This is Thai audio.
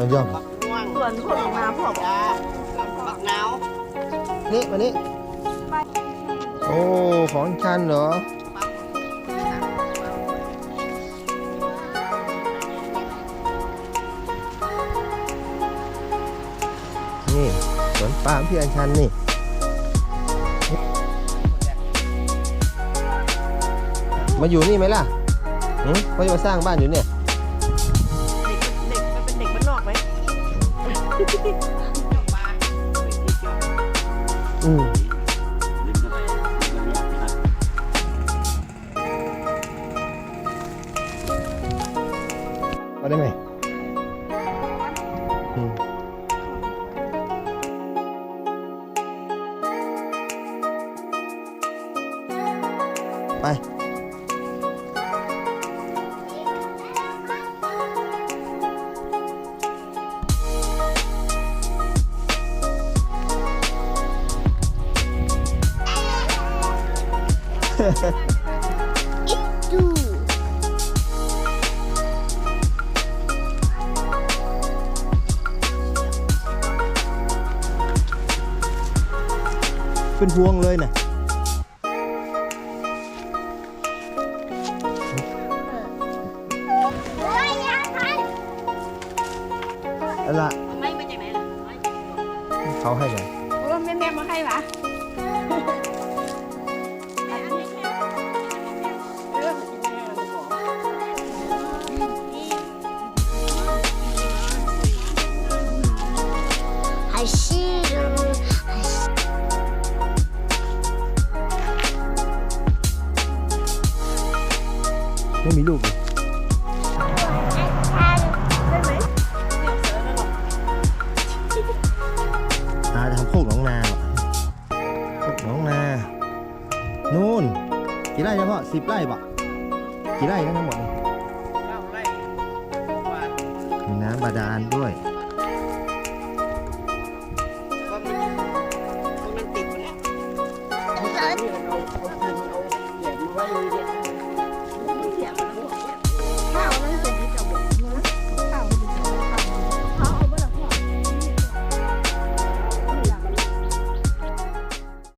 สวนหย่อมบักม่วงส่วนพวกมาพวกจ้าบักนาวนี่มานี่ โอ้ ของฉันเหรอ นี่สวนปาล์มพี่อัญชันนี่ มาอยู่นี่ไหมล่ะหืมเขาจะมาสร้างบ้านอยู่เนี่ย อืมมาได้ เป็นพวงเลยนะเอาละไม่มาจากไหนล่ะเขาให้เลยว่าแม่แม่มาให้ปะ ไม่มีลูกเลยได้ไหมอาทำโคกหนองนาโคกหนองนา นู่น กี่ไร่นะพ่อสิบไร่ปะกี่ไร่นะทั้งหมดมีน้ำบาดาลด้วยก็มันตรงนั้นติดไปแล้ว